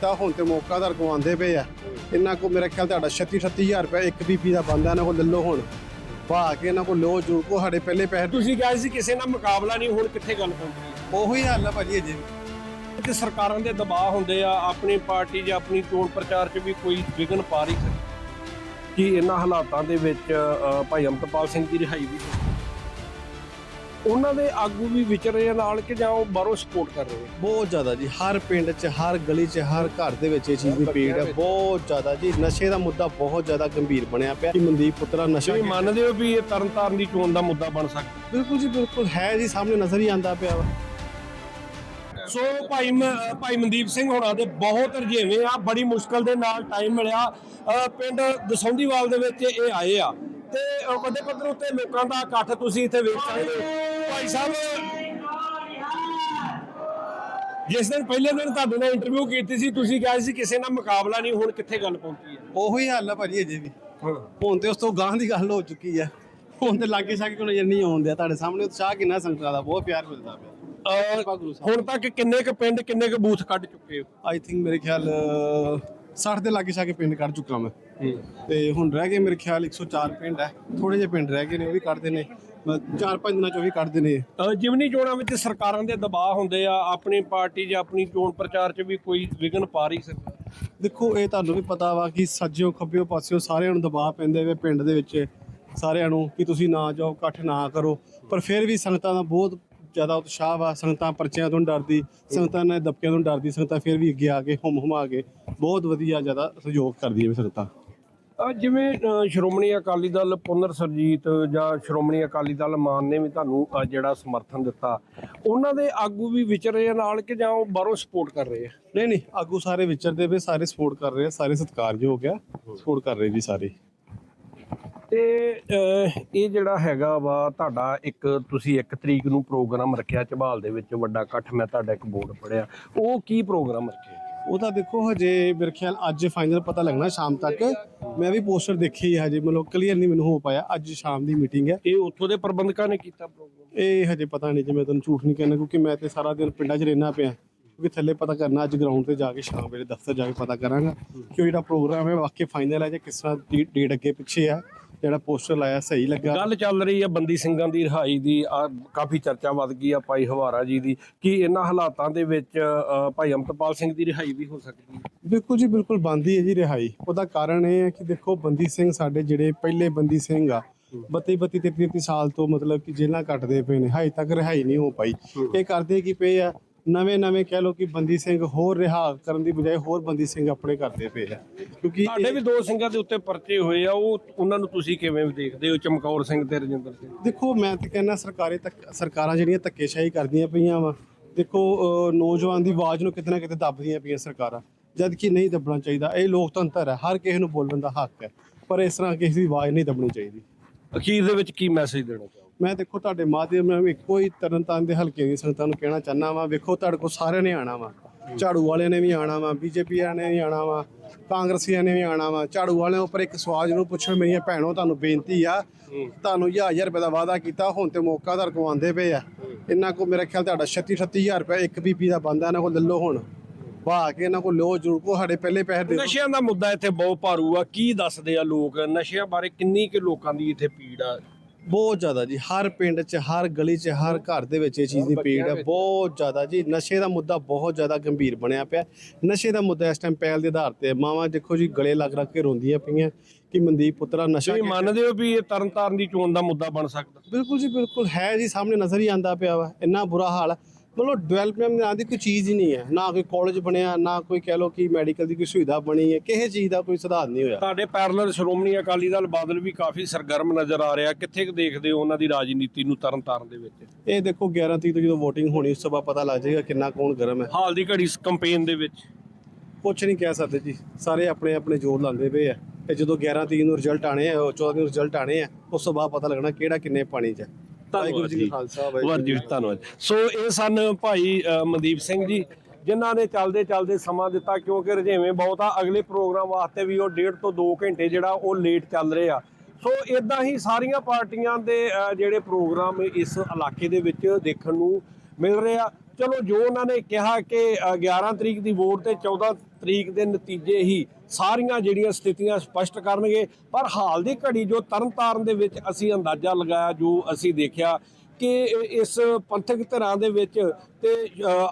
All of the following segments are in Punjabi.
ਤਾਂ ਹੁਣ ਤੇ ਮੌਕਾ ਦਰ ਗਵਾਉਂਦੇ ਪਏ ਆ। ਇਹਨਾਂ ਕੋ ਮੇਰਾ ਖਿਆਲ ਤੁਹਾਡਾ 36 38000 ਰੁਪਏ ਇੱਕ ਬੀਪੀ ਦਾ ਬੰਦਾ ਇਹਨਾਂ ਕੋਲ ਲੈ ਲਓ ਹੁਣ। ਭਾ ਕੇ ਇਹਨਾਂ ਕੋਲ ਲੋ ਜੋ ਕੋ ਸਾਡੇ ਪਹਿਲੇ ਪੈਸੇ ਤੁਸੀਂ ਕਹੇ ਸੀ ਕਿਸੇ ਨਾਲ ਮੁਕਾਬਲਾ ਨਹੀਂ ਹੁਣ ਕਿੱਥੇ ਗੱਲ ਪਹੁੰਚੀ ਉਹੀ ਹਾਲ ਆ ਭਾਜੀ ਅਜੇ। ਕਿ ਸਰਕਾਰਾਂ ਦੇ ਦਬਾਅ ਹੁੰਦੇ ਆ ਆਪਣੀ ਪਾਰਟੀ ਜਾਂ ਆਪਣੀ ਚੋਣ ਪ੍ਰਚਾਰ 'ਚ ਵੀ ਕੋਈ ਵਿਘਨ ਪਾ ਰਹੀ ਕਿ ਇਹਨਾਂ ਹਾਲਾਤਾਂ ਦੇ ਵਿੱਚ ਭਾਈ ਅਮਰਪਾਲ ਸਿੰਘ ਦੀ ਰਿਹਾਈ ਵੀ। ਉਹਨਾਂ ਦੇ ਆਗੂ ਵੀ ਵਿਚਰ ਨਾਲ ਕਿ ਜਾਂ ਉਹ ਬਾਹਰੋਂ ਸਪੋਰਟ ਕਰ ਰਹੇ ਬਹੁਤ ਜ਼ਿਆਦਾ ਜੀ ਹਰ ਪਿੰਡ 'ਚ ਹਰ ਗਲੀ 'ਚ ਹਰ ਘਰ ਦੇ ਵਿੱਚ ਇਹ ਚੀਜ਼ ਦੀ ਪੀੜ ਹੈ ਬਹੁਤ ਜ਼ਿਆਦਾ ਜੀ। ਨਸ਼ੇ ਦਾ ਮੁੱਦਾ ਬਹੁਤ ਜ਼ਿਆਦਾ ਗੰਭੀਰ ਬਣਿਆ ਪਿਆ ਕਿ ਮਨਦੀਪ ਪੁੱਤਰਾ ਨਸ਼ਾ ਤੁਸੀਂ ਮੰਨਦੇ ਹੋ ਵੀ ਇਹ ਤਰਨਤਾਰਨ ਦੀ ਚੋਣ ਦਾ ਮੁੱਦਾ ਬਣ ਸਕਦਾ? ਬਿਲਕੁਲ ਜੀ ਬਿਲਕੁਲ ਹੈ ਜੀ ਸਾਹਮਣੇ ਨਜ਼ਰ ਹੀ ਆਂਦਾ ਪਿਆ ਵਾ। ਸੋ ਭਾਈ ਭਾਈ ਮਨਦੀਪ ਸਿੰਘ ਹੋਣਾ ਦੇ ਬਹੁਤ ਰਜੇਵੇਂ ਆ ਬੜੀ ਮੁਸ਼ਕਲ ਦੇ ਨਾਲ ਟਾਈਮ ਮਿਲਿਆ। ਪਿੰਡ ਦਸੌਂਦੀਵਾਲ ਦੇ ਵਿੱਚ ਇਹ ਆਏ ਆ। ਤੇ ਵੱਡੇ ਪੱਧਰ ਉੱਤੇ ਲੋਕਾਂ ਦਾ ਇਕੱਠ ਤੁਸੀਂ ਇੱਥੇ ਵੇਖ ਸਕਦੇ ਹੋ। ਭਾਈ ਸਾਹਿਬ। ਜਿਸ ਦਿਨ ਪਹਿਲੇ ਦਿਨ ਤੁਹਾਡੇ ਨਾਲ ਇੰਟਰਵਿਊ ਕੀਤੀ ਸੀ ਤੁਸੀਂ ਕਿਹਾ ਸੀ ਕਿਸੇ ਨਾਲ ਮੁਕਾਬਲਾ ਨਹੀਂ ਹੁਣ ਕਿੱਥੇ ਗੱਲ ਪਹੁੰਚੀ ਹੈ? ਉਹੀ ਹਾਲ ਆ ਭਾਜੀ ਅਜੇ ਵੀ। ਹੁਣ ਤੇ ਉਸ ਤੋਂ ਗਾਂ ਦੀ ਗੱਲ ਹੋ ਚੁੱਕੀ ਹੈ ਹੁਣ ਤੇ ਲਾਗੇ ਛਾਗੇ ਨਜ਼ਰ ਨਹੀਂ ਆਉਂਦੇ ਤੁਹਾਡੇ ਸਾਹਮਣੇ ਉਤਸ਼ਾਹ ਕਿੰਨਾ ਸੰਗਤਾਂ ਦਾ ਬਹੁਤ ਪਿਆਰ ਮਿਲਦਾ ਪਿਆ। ਹੁਣ ਤੱਕ ਕਿੰਨੇ ਕੁ ਪਿੰਡ ਕਿੰਨੇ ਕੁ ਬੂਥ ਕੱਢ ਚੁੱਕੇ ਹੋ? ਆਈ ਥਿੰਕ ਮੇਰੇ ਖਿਆਲ 60 ਦੇ ਲਾਗੇ ਛਾਗੇ ਪਿੰਡ ਕੱਢ ਚੁੱਕਾ ਮੈਂ। ਤੇ ਹੁਣ ਰਹਿ ਗਏ ਮੇਰੇ ਖਿਆਲ 104 ਪਿੰਡ ਹੈ। ਥੋੜੇ ਜਿਹੇ ਪਿੰਡ ਰਹਿ ਗਏ ਨੇ ਉਹ ਵੀ ਕੱਢਦੇ ਨੇ। ਚਾਰ ਪੰਜ ਦਿਨਾਂ ਚ ਉਹ ਵੀ ਕੱਢਦੇ ਨੇ ਜਿਮਨੀ ਚੋਣਾਂ ਵਿੱਚ ਸਰਕਾਰਾਂ ਦੇ ਦਬਾਅ ਹੁੰਦੇ ਆ ਆਪਣੀ ਪਾਰਟੀ ਜਾਂ ਆਪਣੀ ਚੋਣ ਪ੍ਰਚਾਰ 'ਚ ਵੀ ਕੋਈ ਵਿਘਨ ਪਾ ਰਹੀ ਸਕਦਾ ਦੇਖੋ ਇਹ ਤੁਹਾਨੂੰ ਵੀ ਪਤਾ ਵਾ ਕਿ ਸੱਜਿਓ ਖੱਬਿਓ ਪਾਸਿਓ ਸਾਰਿਆਂ ਨੂੰ ਦਬਾਅ ਪੈਂਦੇ ਵੇ ਪਿੰਡ ਦੇ ਵਿੱਚ ਸਾਰਿਆਂ ਨੂੰ ਕਿ ਤੁਸੀਂ ਨਾ ਜਾਓ ਇਕੱਠ ਨਾ ਕਰੋ। ਪਰ ਫਿਰ ਵੀ ਸੰਗਤਾਂ ਦਾ ਬਹੁਤ ਜ਼ਿਆਦਾ ਉਤਸ਼ਾਹ ਵਾ ਸੰਗਤਾਂ ਪਰਚਿਆਂ ਤੋਂ ਡਰਦੀ ਸੰਗਤਾਂ ਨੇ ਦਬਕਿਆਂ ਤੋਂ ਡਰਦੀ ਸੰਗਤਾਂ ਫਿਰ ਵੀ ਅੱਗੇ ਆ ਕੇ ਹੁਮ ਹੁਮਾ ਕੇ ਬਹੁਤ ਵਧੀਆ ਜ਼ਿਆਦਾ ਸਹਿਯੋਗ ਕਰਦੀ ਹੈ ਸੰਗਤਾਂ। ਜਿਵੇਂ ਸ਼੍ਰੋਮਣੀ ਅਕਾਲੀ ਦਲ ਪੁਨਰ ਸਰਜੀਤ ਜਾਂ ਸ਼੍ਰੋਮਣੀ ਅਕਾਲੀ ਦਲ ਮਾਨ ਨੇ ਵੀ ਤੁਹਾਨੂੰ ਜਿਹੜਾ ਸਮਰਥਨ ਦਿੱਤਾ ਉਹਨਾਂ ਦੇ ਆਗੂ ਵੀ ਵਿਚਰ ਨਾਲ ਕਿ ਜਾਂ ਉਹ ਬਾਹਰੋਂ ਸਪੋਰਟ ਕਰ ਰਹੇ ਆ? ਨਹੀਂ ਨਹੀਂ ਆਗੂ ਸਾਰੇ ਵਿਚਰਦੇ ਪਏ ਸਾਰੇ ਸਪੋਰਟ ਕਰ ਰਹੇ ਆ ਸਾਰੇ ਸਤਿਕਾਰਯੋਗ ਆ ਸਪੋਰਟ ਕਰ ਰਹੇ ਜੀ ਸਾਰੇ। ਤੇ ਇਹ ਜਿਹੜਾ ਹੈਗਾ ਵਾ ਤੁਹਾਡਾ ਇੱਕ ਤੁਸੀਂ ਇੱਕ ਤਰੀਕ ਨੂੰ ਪ੍ਰੋਗਰਾਮ ਰੱਖਿਆ ਝਬਾਲ ਦੇ ਵਿੱਚ ਵੱਡਾ ਇਕੱਠ ਮੈਂ ਤੁਹਾਡਾ ਇੱਕ ਬੋਰਡ ਪੜਿਆ ਉਹ ਕੀ ਪ੍ਰੋਗਰਾਮ ਰੱਖਿਆ? ਉਹਦਾ ਦੇਖੋ ਹਜੇ ਮੇਰੇ ਖਿਆਲ ਅੱਜ ਫਾਈਨਲ ਪਤਾ ਲੱਗਣਾ ਸ਼ਾਮ ਤੱਕ। ਮੈਂ ਵੀ ਪੋਸਟਰ ਦੇਖੀ ਹੈ ਹਜੇ ਮਤਲਬ ਕਲੀਅਰ ਨਹੀਂ ਮੈਨੂੰ ਹੋ ਪਾਇਆ। ਅੱਜ ਸ਼ਾਮ ਦੀ ਮੀਟਿੰਗ ਹੈ। ਇਹ ਉੱਥੋਂ ਦੇ ਪ੍ਰਬੰਧਕਾਂ ਨੇ ਕੀਤਾ ਪ੍ਰੋਗਰਾਮ ਇਹ ਹਜੇ ਪਤਾ ਨਹੀਂ ਜੀ ਮੈਂ ਤੁਹਾਨੂੰ ਝੂਠ ਨਹੀਂ ਕਹਿਣਾ ਕਿਉਂਕਿ ਮੈਂ ਤੇ ਸਾਰਾ ਦਿਨ ਪਿੰਡਾਂ 'ਚ ਰਹਿਣਾ ਪਿਆ। ਕਿਉਂਕਿ ਥੱਲੇ ਪਤਾ ਕਰਨਾ ਅੱਜ ਗਰਾਊਂਡ ਤੇ ਜਾ ਕੇ ਸ਼ਾਮ ਵੇਲੇ ਦਫ਼ਤਰ ਜਾ ਕੇ ਪਤਾ ਕਰਾਂਗਾ। ਕਿ ਉਹ ਜਿਹੜਾ ਪ੍ਰੋਗਰਾਮ ਹੈ ਵਾਕਈ ਫਾਈਨਲ ਹੈ ਜਾਂ ਕਿਸ ਤਰ੍ਹਾਂ ਡੇਟ ਅੱਗੇ ਪਿੱਛੇ ਆ। ਜਿਹੜਾ ਪੋਸਟਰ ਲਾਇਆ ਸਹੀ ਲੱਗਾ। ਗੱਲ ਚੱਲ ਰਹੀ ਹੈ ਬੰਦੀ ਸਿੰਘਾਂ ਦੀ ਰਿਹਾਈ ਦੀ ਆ ਕਾਫੀ ਚਰਚਾ ਵੱਧ ਗਈ ਆ ਭਾਈ ਹਵਾਰਾ ਜੀ ਦੀ। ਕਿ ਇਹਨਾਂ ਹਾਲਾਤਾਂ ਦੇ ਵਿੱਚ ਅ, ਭਾਈ ਅਮਰਪਾਲ ਸਿੰਘ ਦੀ ਰਿਹਾਈ ਵੀ ਹੋ ਸਕਦੀ ਹੈ? ਬਿਲਕੁਲ ਜੀ ਬਿਲਕੁਲ ਬੰਦੀ ਹੈ ਜੀ ਰਿਹਾਈ। ਉਹਦਾ ਕਾਰਨ ਇਹ ਹੈ ਕਿ ਦੇਖੋ ਬੰਦੀ ਸਿੰਘ ਸਾਡੇ ਜਿਹੜੇ ਪਹਿਲੇ ਬੰਦੀ ਸਿੰਘ ਆ 32 32 33 33 ਸਾਲ ਤੋਂ ਮਤਲਬ ਕਿ ਜੇਲ੍ਹਾਂ ਕੱਟਦੇ ਪਏ ਨੇ ਹਾਈ ਤੱਕ ਰਿਹਾਈ ਨਹੀਂ ਹੋ ਪਾਈ। ਇਹ ਕਰਦੇ ਕੀ ਪਏ ਆ ਨਵੇਂ ਨਵੇਂ ਕਹਿ ਲੋ ਕਿ ਬੰਦੀ ਸਿੰਘ ਹੋਰ ਰਿਹਾ ਕਰਨ ਦੀ ਬਜਾਏ ਹੋਰ ਬੰਦੀ ਸਿੰਘ ਆਪਣੇ ਕਰਦੇ ਪਏ ਆ। ਕਿਉਂਕਿ ਤੁਹਾਡੇ ਵੀ ਦੋ ਸਿੰਘਾਂ ਦੇ ਉੱਤੇ ਪਰਚੇ ਹੋਏ ਆ ਉਹ ਉਹਨਾਂ ਨੂੰ ਤੁਸੀਂ ਕਿਵੇਂ ਦੇਖਦੇ ਹੋ? ਚਮਕੌਰ ਸਿੰਘ ਤੇ ਰਜਿੰਦਰ ਸਿੰਘ। ਦੇਖੋ ਮੈਂ ਤਾਂ ਕਹਿੰਦਾ ਸਰਕਾਰੀ ਤੱਕ ਸਰਕਾਰਾਂ ਜਿਹੜੀਆਂ ਧੱਕੇਸ਼ਾਹੀ ਕਰਦੀਆਂ ਪਈਆਂ ਵਾ ਦੇਖੋ ਅਹ, ਨੌਜਵਾਨ ਦੀ ਆਵਾਜ਼ ਨੂੰ ਕਿਤੇ ਨਾ ਕਿਤੇ ਦੱਬਦੀਆਂ ਪਈਆਂ ਸਰਕਾਰਾਂ ਜਦ ਕਿ ਨਹੀਂ ਦੱਬਣਾ ਚਾਹੀਦਾ ਇਹ ਲੋਕਤੰਤਰ ਹੈ ਹਰ ਕਿਸੇ ਨੂੰ ਬੋਲਣ ਦਾ ਹੱਕ ਹੈ ਪਰ ਇਸ ਤਰ੍ਹਾਂ ਕਿਸੇ ਦੀ ਆਵਾਜ਼ ਨਹੀਂ ਦੱਬਣੀ ਚਾਹੀਦੀ। ਅਖੀਰ ਦੇ ਵਿੱਚ ਕੀ ਮੈਸੇਜ ਦੇਣਾ ਚਾਹੋਗੇ? ਮੈਂ ਦੇਖੋ ਤੁਹਾਡੇ ਮਾਧਿਅਮ ਨਾਲ ਇੱਕੋ ਹੀ ਤਰਨਤਾਰਨ ਦੇ ਹਲਕੇ ਦੀ ਸੰਗਤਾਂ ਨੂੰ ਕਹਿਣਾ ਚਾਹੁੰਦਾ ਵਾਂ। ਵੇਖੋ ਤੁਹਾਡੇ ਕੋਲ ਸਾਰਿਆਂ ਨੇ ਆਣਾ ਵਾ। ਝਾੜੂ ਵਾਲਿਆਂ ਨੇ ਵੀ ਆਣਾ ਵਾ, ਬੀਜੇਪੀ ਨੇ ਵੀ ਆਣਾ ਵਾ, ਕਾਂਗਰਸੀਆਂ ਨੇ ਵੀ ਆਣਾ ਵਾ। ਝਾੜੂ ਵਾਲਿਆਂ ਉੱਪਰ ਇੱਕ ਸਵਾਲ ਜ਼ਰੂਰ ਪੁੱਛੋ ਮੇਰੀਆਂ ਭੈਣੋ, ਤੁਹਾਨੂੰ ਬੇਨਤੀ ਆ, ਤੁਹਾਨੂੰ ਹਜ਼ਾਰ ਹਜ਼ਾਰ ਰੁਪਏ ਦਾ ਵਾਅਦਾ ਕੀਤਾ, ਹੁਣ ਤੇ ਮੌਕਾ ਦਰ ਗਵਾਉਂਦੇ ਪਏ ਆ। ਇਹਨਾਂ ਕੋ ਮੇਰਾ ਖਿਆਲ ਤੁਹਾਡਾ 36 38000 ਰੁਪਏ ਇੱਕ ਬੀਪੀ ਦਾ ਬੰਦਾ ਇਹਨਾਂ ਕੋਲ ਲੈ ਹੁਣ। ਵਾਹ ਕੇ ਇਹਨਾਂ ਕੋਲ ਲੋ ਜ਼ਰੂਰ ਕੋ ਸਾਡੇ ਪਹਿਲੇ ਪੈਸੇ ਦੇ ਨਸ਼ਿਆਂ ਦਾ ਮੁੱਦਾ ਇੱਥੇ ਬਹੁਤ ਭਾਰੂ ਆ। ਕੀ ਦੱਸਦੇ ਆ ਲੋਕ? ਨਸ਼ਿਆਂ ਬਾਰੇ ਕਿੰਨੀ ਕਿ ਲੋਕਾਂ ਦੀ ਇੱਥੇ ਪੀੜ ਆ? ਬਹੁਤ ਜ਼ਿਆਦਾ ਜੀ ਹਰ ਪਿੰਡ 'ਚ ਹਰ ਗਲੀ 'ਚ ਹਰ ਘਰ ਦੇ ਵਿੱਚ ਇਹ ਚੀਜ਼ ਦੀ ਪੀੜ ਹੈ ਬਹੁਤ ਜ਼ਿਆਦਾ ਜੀ। ਨਸ਼ੇ ਦਾ ਮੁੱਦਾ ਬਹੁਤ ਜ਼ਿਆਦਾ ਗੰਭੀਰ ਬਣਿਆ ਪਿਆ। ਨਸ਼ੇ ਦਾ ਮੁੱਦਾ ਇਸ ਟਾਈਮ ਪਹਿਲ ਦੇ ਆਧਾਰ ਤੇ। ਮਾਵਾਂ ਦੇਖੋ ਜੀ ਗਲੇ ਲੱਗ ਰੱਖ ਕੇ ਰੋਂਦੀਆਂ ਪਈਆਂ ਕਿ ਮਨਦੀਪ ਪੁੱਤਰਾ ਨਸ਼ਾ ਤੁਸੀਂ ਮੰਨਦੇ ਹੋ ਵੀ ਇਹ ਤਰਨਤਾਰਨ ਦੀ ਚੋਣ ਦਾ ਮੁੱਦਾ ਬਣ ਸਕਦਾ? ਬਿਲਕੁਲ ਜੀ ਬਿਲਕੁਲ ਹੈ ਜੀ ਸਾਹਮਣੇ ਨਜ਼ਰ ਹੀ ਆਂਦਾ ਪਿਆ ਵਾ। ਇੰਨਾ ਬੁਰਾ ਹਾਲ ਹੈ। ਮਤਲਬ ਡਿਵੈਲਪਮੈਂਟ ਨਾਂ ਦੀ ਕੋਈ ਚੀਜ਼ ਹੀ ਨਹੀਂ ਹੈ। ਨਾ ਕੋਈ ਕਾਲਜ ਬਣਿਆ ਨਾ ਕੋਈ ਕਹਿ ਲੋ ਕਿ ਮੈਡੀਕਲ ਦੀ ਕੋਈ ਸੁਵਿਧਾ ਬਣੀ ਹੈ। ਕਿਸੇ ਚੀਜ਼ ਦਾ ਕੋਈ ਸੁਧਾਰ ਨਹੀਂ ਹੋਇਆ। ਤੁਹਾਡੇ ਪੈਰਲਲ ਸ਼੍ਰੋਮਣੀ ਅਕਾਲੀ ਦਲ ਬਾਦਲ ਵੀ ਕਾਫੀ ਸਰਗਰਮ ਨਜ਼ਰ ਆ ਰਿਹਾ। ਕਿੱਥੇ ਕੁ ਦੇਖਦੇ ਹੋ ਉਹਨਾਂ ਦੀ ਰਾਜਨੀਤੀ ਨੂੰ ਤਰਨਤਾਰਨ ਦੇ ਵਿੱਚ? ਇਹ ਦੇਖੋ 11 ਤਰੀਕ ਤੋਂ ਜਦੋਂ VOTING ਹੋਣੀ ਉਸ ਤੋਂ ਬਾਅਦ ਪਤਾ ਲੱਗ ਜਾਏਗਾ ਕਿੰਨਾ ਕੌਣ ਗਰਮ ਹੈ। ਹਾਲ ਦੀ ਘੜੀ ਇਸ ਕੰਪੇਨ ਦੇ ਵਿੱਚ। ਕੁਝ ਨਹੀਂ ਕਹਿ ਸਕਦੇ ਜੀ। ਸਾਰੇ ਆਪਣੇ ਆਪਣੇ ਜ਼ੋਰ ਲਾਉਂਦੇ ਪਏ ਆ। ਤੇ ਜਦੋਂ 11 ਤਰੀਕ ਨੂੰ ਰਿਜ਼ਲਟ ਆਣੇ ਆ ਉਹ 14 ਨੂੰ ਰਿਜ਼ਲਟ ਆਣੇ ਆ ਉਸ ਤੋਂ ਬਾਅਦ ਪਤਾ ਲੱਗਣਾ ਕਿਹੜਾ ਕਿੰਨੇ ਪਾਣੀ 'ਚ ਹੈ। ਵਾਹਿਗੁਰੂ ਜੀ ਕਾ ਖਾਲਸਾ ਵਾਹਿਗੁਰੂ ਜੀ ਕੀ। ਧੰਨਵਾਦ। ਸੋ ਇਹ ਸਨ ਭਾਈ ਮਨਦੀਪ ਸਿੰਘ ਜੀ ਜਿਨ੍ਹਾਂ ਨੇ ਚੱਲਦੇ ਚੱਲਦੇ ਸਮਾਂ ਦਿੱਤਾ ਕਿਉਂਕਿ ਰਜੇਵੇਂ ਬਹੁਤ ਆ। ਅਗਲੇ ਪ੍ਰੋਗਰਾਮ ਵਾਸਤੇ ਵੀ ਉਹ ਡੇਢ ਤੋਂ 2 ਘੰਟੇ ਜਿਹੜਾ ਉਹ ਲੇਟ ਚੱਲ ਰਹੇ ਆ। ਸੋ ਇਦਾਂ ਹੀ ਸਾਰੀਆਂ ਪਾਰਟੀਆਂ ਦੇ ਜਿਹੜੇ ਪ੍ਰੋਗਰਾਮ ਇਸ ਇਲਾਕੇ ਦੇ ਵਿੱਚ ਦੇਖਣ ਨੂੰ ਮਿਲ ਰਿਹਾ ਚਲੋ ਜੋ ਉਹਨਾਂ ਨੇ ਕਿਹਾ ਕਿ ਅ, 11 ਤਰੀਕ ਦੀ ਵੋਟ ਤੇ 14 ਤਰੀਕ ਦੇ ਨਤੀਜੇ ਹੀ ਸਾਰੀਆਂ ਜਿਹੜੀਆਂ ਸਥਿਤੀਆਂ ਸਪਸ਼ਟ ਕਰਨਗੇ। ਪਰ ਹਾਲ ਦੀ ਘੜੀ ਜੋ ਤਰਨਤਾਰਨ ਦੇ ਵਿੱਚ ਅਸੀਂ ਅੰਦਾਜ਼ਾ ਲਗਾਇਆ ਜੋ ਅਸੀਂ ਦੇਖਿਆ ਕਿ ਇਸ ਪੰਥਕ ਧਿਰਾਂ ਦੇ ਵਿੱਚ ਤੇ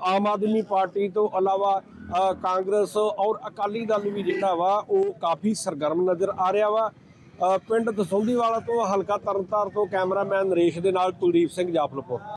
ਆਮ ਆਦਮੀ ਪਾਰਟੀ ਤੋਂ ਇਲਾਵਾ ਕਾਂਗਰਸ ਔਰ ਅਕਾਲੀ ਦਲ ਵੀ ਜਿਹੜਾ ਵਾ ਉਹ ਕਾਫੀ ਸਰਗਰਮ ਨਜ਼ਰ ਆ ਰਿਹਾ ਵਾ। ਅ, ਪਿੰਡ ਦਸੌਂਦੀਵਾਲਾ ਤੋਂ ਹਲਕਾ ਤਰਨਤਾਰਨ ਤੋਂ ਕੈਮਰਾਮੈਨ ਨਰੇਸ਼ ਦੇ ਨਾਲ ਕੁਲਦੀਪ ਸਿੰਘ ਜਾਫਲਪੁਰ